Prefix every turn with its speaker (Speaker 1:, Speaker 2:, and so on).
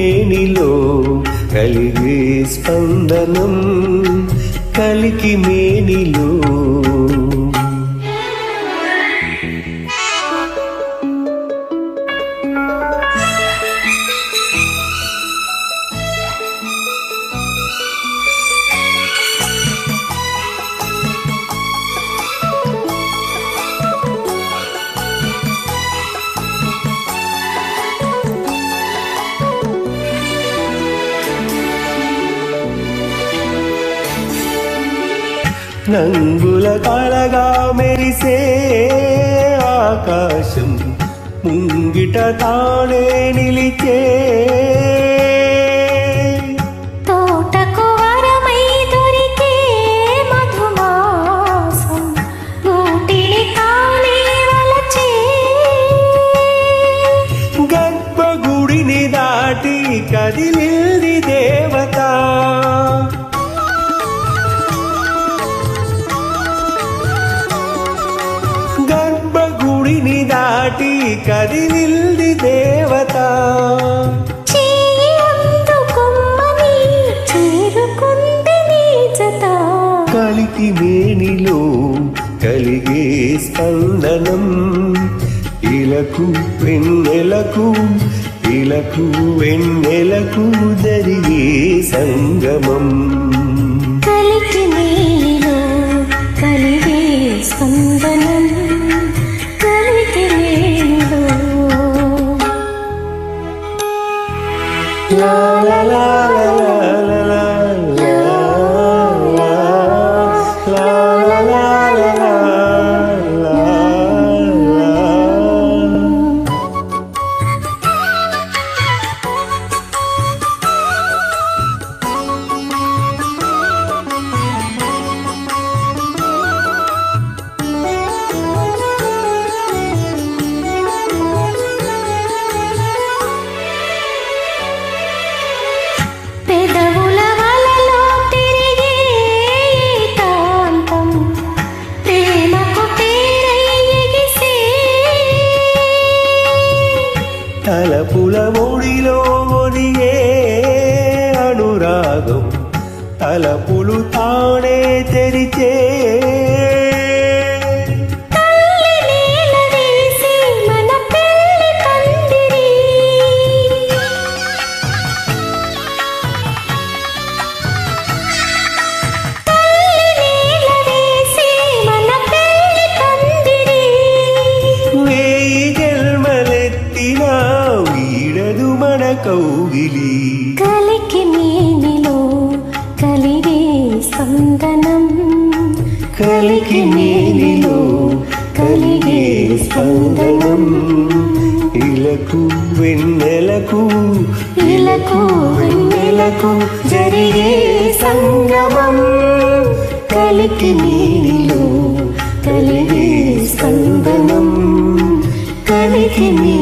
Speaker 1: మేనిలో కలిగే స్పందనం కలికి మేనిలో రంగుల కళగా మెరిసే ఆకాశం ముంగిట తానే నిలిచే దాటి కది నిల్ది దేవత కలికి వేణిలో కలిగే స్పందనం. ఇలకు వెన్నెలకు ఇలకు వెన్నెలకు జరిగే సంగమం. అనురాగం తలపులు తానే తెరిచే
Speaker 2: ఇలకు
Speaker 1: వెన్నెలకు ఇలకు వెన్నెలకు జరిగే సంగమం.
Speaker 2: కలికి నీలో కలిగే స్పందనం
Speaker 1: కలికి నీ